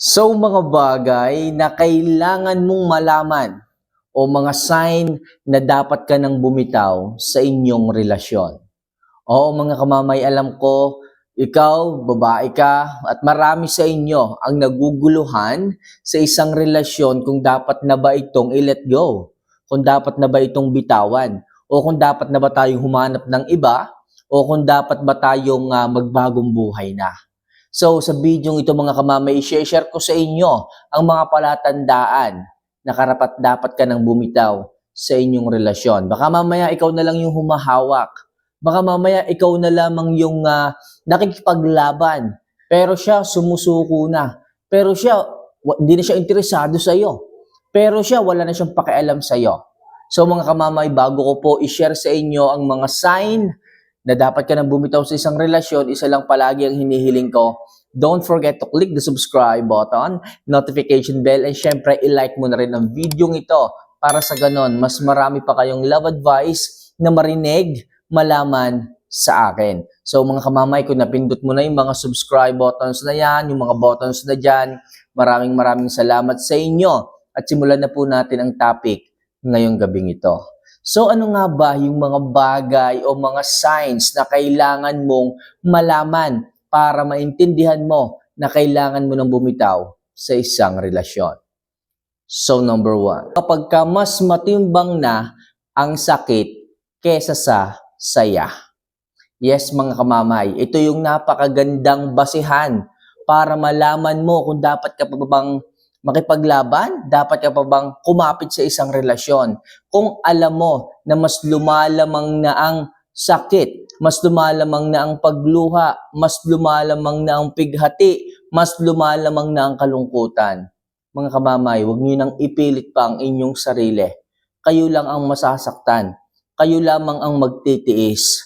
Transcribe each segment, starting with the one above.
So mga bagay na kailangan mong malaman o mga sign na dapat ka nang bumitaw sa inyong relasyon. Oo mga kamamay, alam ko, ikaw, babae ka, at marami sa inyo ang naguguluhan sa isang relasyon kung dapat na ba itong i-let go, kung dapat na ba itong bitawan, o kung dapat na ba tayong humanap ng iba, o kung dapat ba tayong ah, magbagong buhay na. So sa video ito mga kamamay, i-share ko sa inyo ang mga palatandaan na karapat dapat ka nang bumitaw sa inyong relasyon. Baka mamaya ikaw na lang yung humahawak. Baka mamaya ikaw na lamang yung ah, nakikipaglaban. Pero siya sumusuko na. Pero siya hindi na siya interesado sa iyo. Pero siya wala na siyang pakialam sa iyo. So mga kamamay, bago ko po i-share sa inyo ang mga sign na dapat ka nang bumitaw sa isang relasyon, isa lang palagi ang hinihiling ko. Don't forget to click the subscribe button, notification bell, and syempre, i-like mo na rin ang video ito para sa ganon, mas marami pa kayong love advice na marinig, malaman sa akin. So mga kamamay, kung napindot mo na yung mga subscribe buttons na yan, yung mga buttons na dyan, maraming maraming salamat sa inyo. At simulan na po natin ang topic ngayong gabing ito. So ano nga ba yung mga bagay o mga signs na kailangan mong malaman para maintindihan mo na kailangan mo nang bumitaw sa isang relasyon? So number one, kapag ka mas matimbang na ang sakit kesa sa saya. Yes mga kamamay, ito yung napakagandang basihan para malaman mo kung dapat ka pa bang makipaglaban, dapat ka pa bang kumapit sa isang relasyon. Kung alam mo na mas lumalamang na ang sakit, mas lumalamang na ang pagluha, mas lumalamang na ang pighati, mas lumalamang na ang kalungkutan. Mga kamamay, huwag niyo nang ipilit pa ang inyong sarili. Kayo lang ang masasaktan. Kayo lamang ang magtitiis.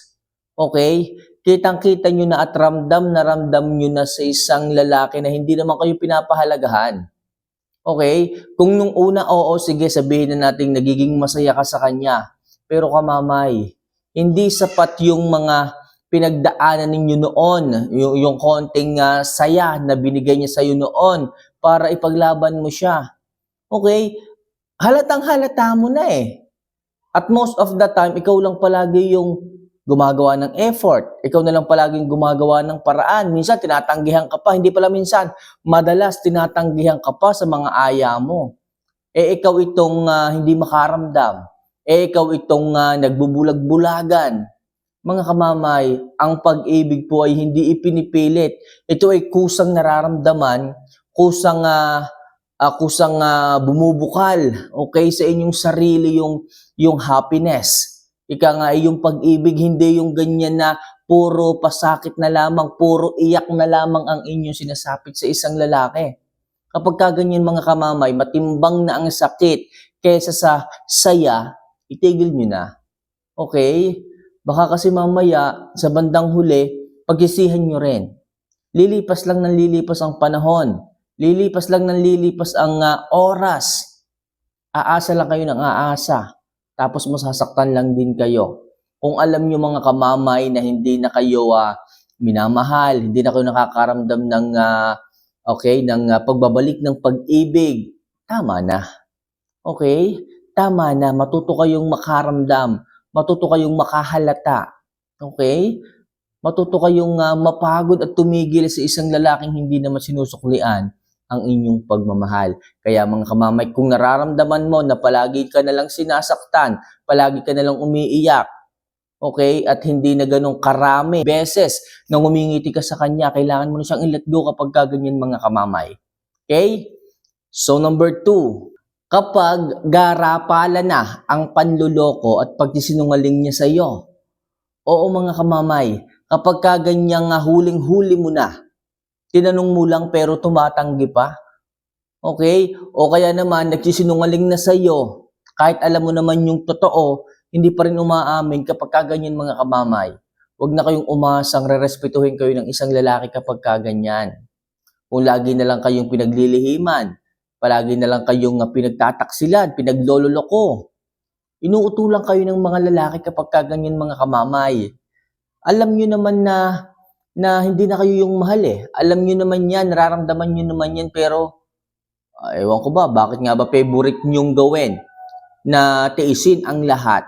Okay? Kitang-kita nyo na at ramdam na ramdam nyo na sa isang lalaki na hindi naman kayo pinapahalagahan. Okay? Kung nung una, oo, sige, sabihin na natin nagiging masaya ka sa kanya. Pero kamamay, hindi sapat yung mga pinagdaanan ninyo noon, yung, yung konting ah, saya na binigay niya sa'yo noon para ipaglaban mo siya. Okay? Halatang halata mo na eh. At most of the time, ikaw lang palagi yung gumagawa ng effort. Ikaw na lang palagi yung gumagawa ng paraan. Minsan, tinatanggihan ka pa. Hindi pala minsan, madalas tinatanggihan ka pa sa mga aya mo. Eh, ikaw itong ah, hindi makaramdam. Eh, ikaw itong ah, nagbubulag-bulagan. Mga kamamay, ang pag-ibig po ay hindi ipinipilit. Ito ay kusang nararamdaman, kusang ah, ah, kusang ah, bumubukal, okay, sa inyong sarili yung yung happiness. Ika nga ay yung pag-ibig, hindi yung ganyan na puro pasakit na lamang, puro iyak na lamang ang inyong sinasapit sa isang lalaki. Kapag ka ganyan mga kamamay, matimbang na ang sakit kesa sa saya, itigil nyo na. Okay? Baka kasi mamaya, sa bandang huli, pagkisihan nyo rin. Lilipas lang ng lilipas ang panahon. Lilipas lang ng lilipas ang ah, oras. Aasa lang kayo ng aasa. Tapos masasaktan lang din kayo. Kung alam nyo mga kamamay na hindi na kayo ah, minamahal, hindi na kayo nakakaramdam ng ah, okay, ng ah, pagbabalik ng pag-ibig, tama na. Okay? Tama na. Matuto kayong makaramdam. Matuto kayong makahalata. Okay? Matuto kayong ah, mapagod at tumigil sa isang lalaking hindi naman sinusuklian ang inyong pagmamahal. Kaya mga kamamay, kung nararamdaman mo na palagi ka na lang sinasaktan, palagi ka na lang umiiyak, okay, at hindi na ganong karami beses na ngumingiti ka sa kanya, kailangan mo na siyang i-let go kapag kaganyan mga kamamay. Okay? So number two, kapag garapala na ang panluloko at pagsisinungaling niya sa iyo. Oo mga kamamay, kapag kaganyang huling-huli mo na, tinanong mo lang pero tumatanggi pa. Okay? O kaya naman, nagsisinungaling na sa iyo, kahit alam mo naman yung totoo, hindi pa rin umaamin kapag kaganyan mga kamamay. Huwag na kayong umasang rerespetuhin kayo ng isang lalaki kapag kaganyan. Kung lagi na lang kayong pinaglilihiman, palagi na lang kayong pinagtataksilan, pinaglololoko. Inuutulan kayo ng mga lalaki kapag kaganyan mga kamamay. Alam nyo naman na na hindi na kayo yung mahal eh. Alam nyo naman yan, nararamdaman nyo naman yan, pero ah, ewan ko ba, bakit nga ba favorite nyong gawin na tiisin ang lahat?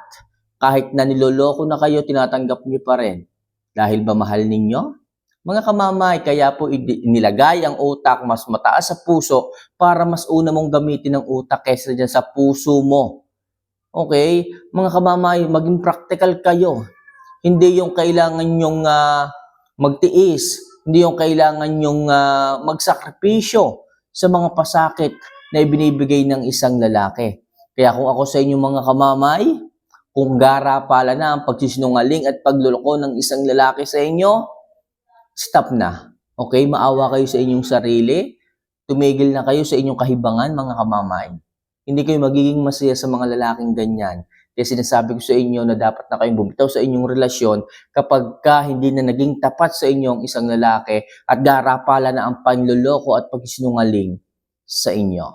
Kahit na niloloko na kayo, tinatanggap nyo pa rin. Dahil ba mahal ninyo? Mga kamamay, kaya po nilagay ang utak mas mataas sa puso para mas una mong gamitin ang utak kaysa dyan sa puso mo. Okay? Mga kamamay, maging practical kayo. Hindi yung kailangan yung magtiis, hindi yung kailangan yung ah, magsakripisyo sa mga pasakit na ibinibigay ng isang lalaki. Kaya kung ako sa inyo mga kamamay, kung gara pala na ang pagsisinungaling at pagluloko ng isang lalaki sa inyo, stop na. Okay? Maawa kayo sa inyong sarili. Tumigil na kayo sa inyong kahibangan, mga kamamay. Hindi kayo magiging masaya sa mga lalaking ganyan. Kaya sinasabi ko sa inyo na dapat na kayong bumitaw sa inyong relasyon kapag ka hindi na naging tapat sa inyo ang isang lalaki at garapala na ang panluloko at pagsinungaling sa inyo.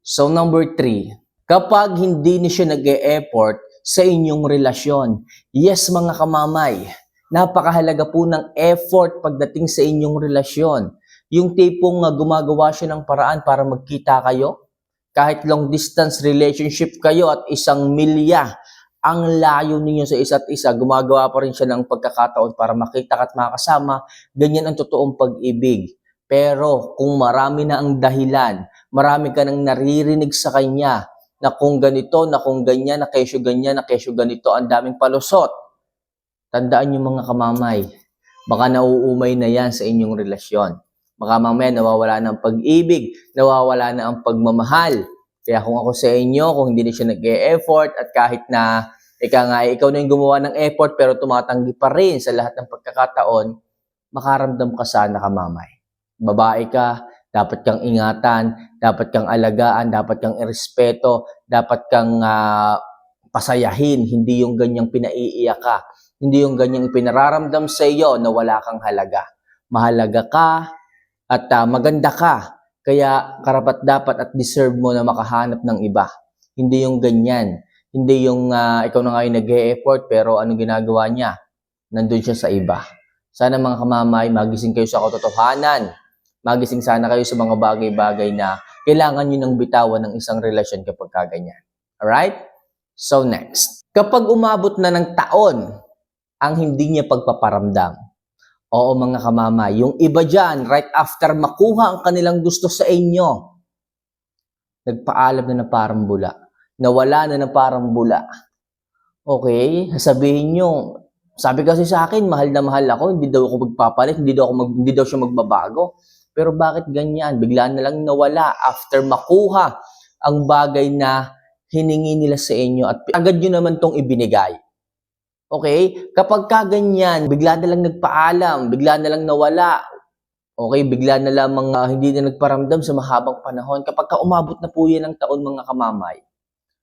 So number three, kapag hindi na siya nag effort sa inyong relasyon, yes mga kamamay, napakahalaga po ng effort pagdating sa inyong relasyon. Yung tipong uh, gumagawa siya ng paraan para magkita kayo, kahit long distance relationship kayo at isang milya ang layo ninyo sa isa't isa, gumagawa pa rin siya ng pagkakataon para makita ka at makasama, ganyan ang totoong pag-ibig. Pero kung marami na ang dahilan, marami ka nang naririnig sa kanya na kung ganito, na kung ganyan, na kesyo ganyan, na kesyo ganito, ang daming palusot. Tandaan niyo mga kamamay, baka nauumay na yan sa inyong relasyon. Baka mamaya nawawala na ang pag-ibig, nawawala na ang pagmamahal. Kaya kung ako sa inyo, kung hindi na siya nag-e-effort at kahit na ika nga, ikaw na yung gumawa ng effort pero tumatanggi pa rin sa lahat ng pagkakataon, makaramdam ka sana kamamay. Babae ka, dapat kang ingatan, dapat kang alagaan, dapat kang irespeto, dapat kang ah, pasayahin, hindi yung ganyang pinaiiyak ka, hindi yung ganyang pinararamdam sa iyo na wala kang halaga. Mahalaga ka at ah, maganda ka, kaya karapat dapat at deserve mo na makahanap ng iba. Hindi yung ganyan. Hindi yung ah, ikaw na nga yung nag-e-effort pero ano ginagawa niya? Nandun siya sa iba. Sana mga kamamay, magising kayo sa katotohanan. Magising sana kayo sa mga bagay-bagay na kailangan nyo ng bitawan ng isang relasyon kapag kaganyan. Alright? So next. Kapag umabot na ng taon ang hindi niya pagpaparamdam, Oo mga kamamay, yung iba dyan, right after makuha ang kanilang gusto sa inyo, nagpaalam na ng parang bula. Nawala na ng parang bula. Okay? Sabihin nyo, sabi kasi sa akin, mahal na mahal ako, hindi daw ako magpapalit, hindi daw, ako mag, hindi daw siya magbabago. Pero bakit ganyan? Bigla na lang nawala after makuha ang bagay na hiningi nila sa inyo at agad nyo naman tong ibinigay. Okay? Kapag ka ganyan, bigla na lang nagpaalam, bigla na lang nawala, okay, bigla na lamang ah, hindi na nagparamdam sa mahabang panahon. Kapag ka umabot na po yan ng taon mga kamamay,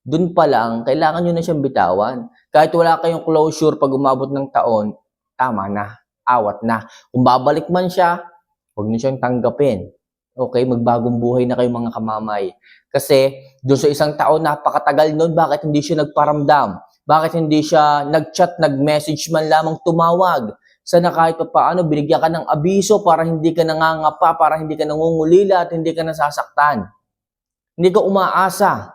dun pa lang, kailangan nyo na siyang bitawan. Kahit wala kayong closure pag umabot ng taon, tama na, awat na. Kung babalik man siya, huwag nyo siyang tanggapin. Okay, magbagong buhay na kayo mga kamamay. Kasi doon sa isang taon, napakatagal nun, bakit hindi siya nagparamdam? Bakit hindi siya nag-chat, nag-message man lamang tumawag? Sana kahit pa paano, binigyan ka ng abiso para hindi ka nangangapa, para hindi ka nangungulila at hindi ka nasasaktan. Hindi ka umaasa.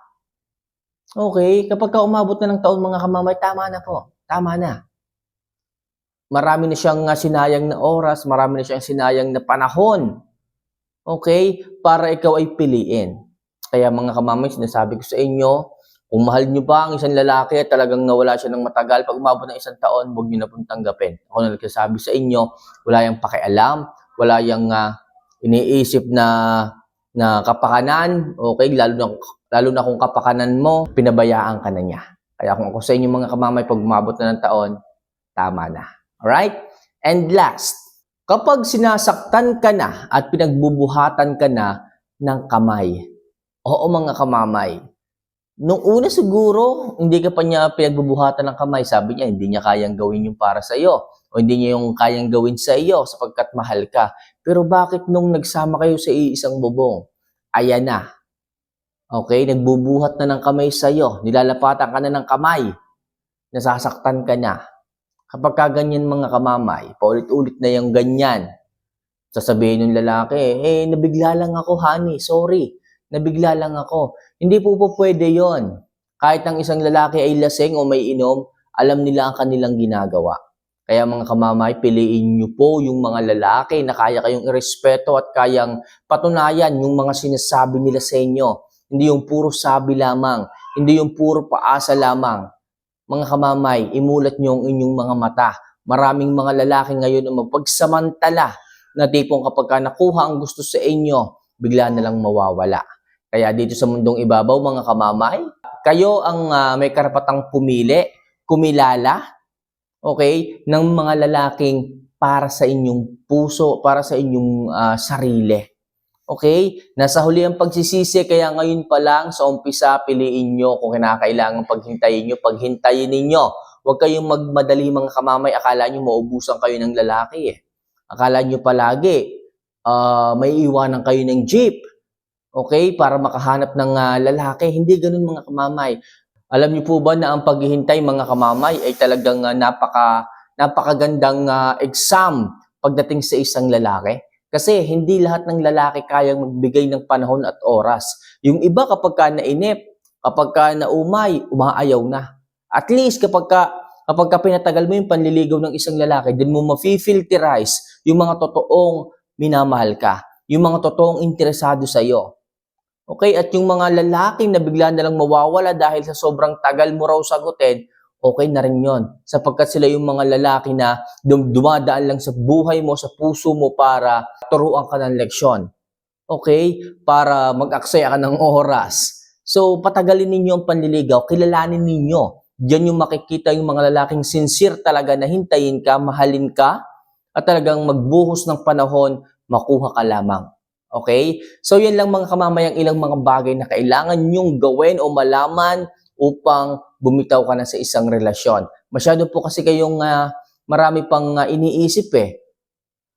Okay, kapag ka umabot na ng taon mga kamamay, tama na po. Tama na. Marami na siyang uh, sinayang na oras, marami na siyang sinayang na panahon. Okay? Para ikaw ay piliin. Kaya mga kamamay, sinasabi ko sa inyo, kung mahal nyo ba ang isang lalaki at talagang nawala siya ng matagal, pag umabot ng isang taon, huwag nyo na pong tanggapin. Ako na nagsasabi sa inyo, wala yung pakialam, wala yung uh, iniisip na na kapakanan, okay, lalo na, lalo na kung kapakanan mo, pinabayaan ka na niya. Kaya kung ako sa inyo mga kamamay, pag umabot na ng taon, tama na. Alright? And last, kapag sinasaktan ka na at pinagbubuhatan ka na ng kamay, oo mga kamamay, Nung una siguro, hindi ka pa niya pinagbubuhatan ng kamay. Sabi niya, hindi niya kayang gawin yung para sa iyo. O hindi niya yung kayang gawin sa iyo sapagkat mahal ka. Pero bakit nung nagsama kayo sa isang bubong? Ayan na. Okay, nagbubuhat na ng kamay sa iyo. Nilalapatan ka na ng kamay. Nasasaktan ka na. Kapag ka ganyan mga kamamay, paulit-ulit na yung ganyan, sasabihin ng lalaki, eh, nabigla lang ako, honey, sorry, nabigla lang ako. Hindi po po pwede yon. Kahit ang isang lalaki ay lasing o may inom, alam nila ang kanilang ginagawa. Kaya mga kamamay, piliin nyo po yung mga lalaki na kaya kayong irespeto at kayang patunayan yung mga sinasabi nila sa inyo. Hindi yung puro sabi lamang, hindi yung puro paasa lamang. Mga kamamay, imulat nyo ang inyong mga mata. Maraming mga lalaki ngayon ang mapagsamantala na tipong kapag ka nakuha ang gusto sa inyo, bigla na lang mawawala. Kaya dito sa mundong ibabaw, mga kamamay, kayo ang ah, may karapatang pumili, kumilala, okay, ng mga lalaking para sa inyong puso, para sa inyong ah, sarili. Okay? Nasa huli ang pagsisisi, kaya ngayon pa lang sa umpisa, piliin nyo kung kinakailangan paghintayin nyo, paghintayin ninyo. Huwag kayong magmadali mga kamamay, akala nyo maubusan kayo ng lalaki eh. Akala nyo palagi, ah, may iwanan kayo ng jeep. Okay? Para makahanap ng ah, lalaki. Hindi ganun mga kamamay. Alam niyo po ba na ang paghihintay mga kamamay ay talagang ah, napaka napakagandang ah, exam pagdating sa isang lalaki? Kasi hindi lahat ng lalaki kayang magbigay ng panahon at oras. Yung iba kapag ka nainip, kapag ka naumay, umaayaw na. At least kapag ka, kapag ka pinatagal mo yung panliligaw ng isang lalaki, din mo mafi-filterize yung mga totoong minamahal ka, yung mga totoong interesado sa iyo. Okay, at yung mga lalaki na bigla na lang mawawala dahil sa sobrang tagal mo raw sagutin, okay na rin yon. Sapagkat sila yung mga lalaki na dum- dumadaan lang sa buhay mo, sa puso mo para turuan ka ng leksyon. Okay? Para mag-aksaya ka ng oras. So, patagalin ninyo ang panliligaw, kilalanin ninyo. Diyan yung makikita yung mga lalaking sincere talaga na hintayin ka, mahalin ka, at talagang magbuhos ng panahon, makuha ka lamang. Okay? So, yan lang mga kamamayang ilang mga bagay na kailangan nyong gawin o malaman upang bumitaw ka na sa isang relasyon. Masyado po kasi kayong ah, marami pang ah, iniisip eh.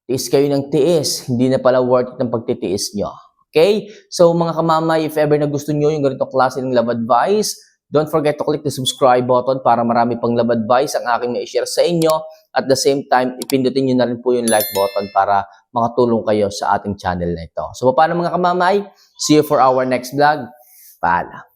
Tiis kayo ng tiis. Hindi na pala worth it ang pagtitiis nyo. Okay? So mga kamamay, if ever na gusto nyo yung ganitong klase ng love advice, don't forget to click the subscribe button para marami pang love advice ang aking na-share sa inyo. At the same time, ipindutin nyo na rin po yung like button para makatulong kayo sa ating channel na ito. So paano mga kamamay? See you for our next vlog. Paalam.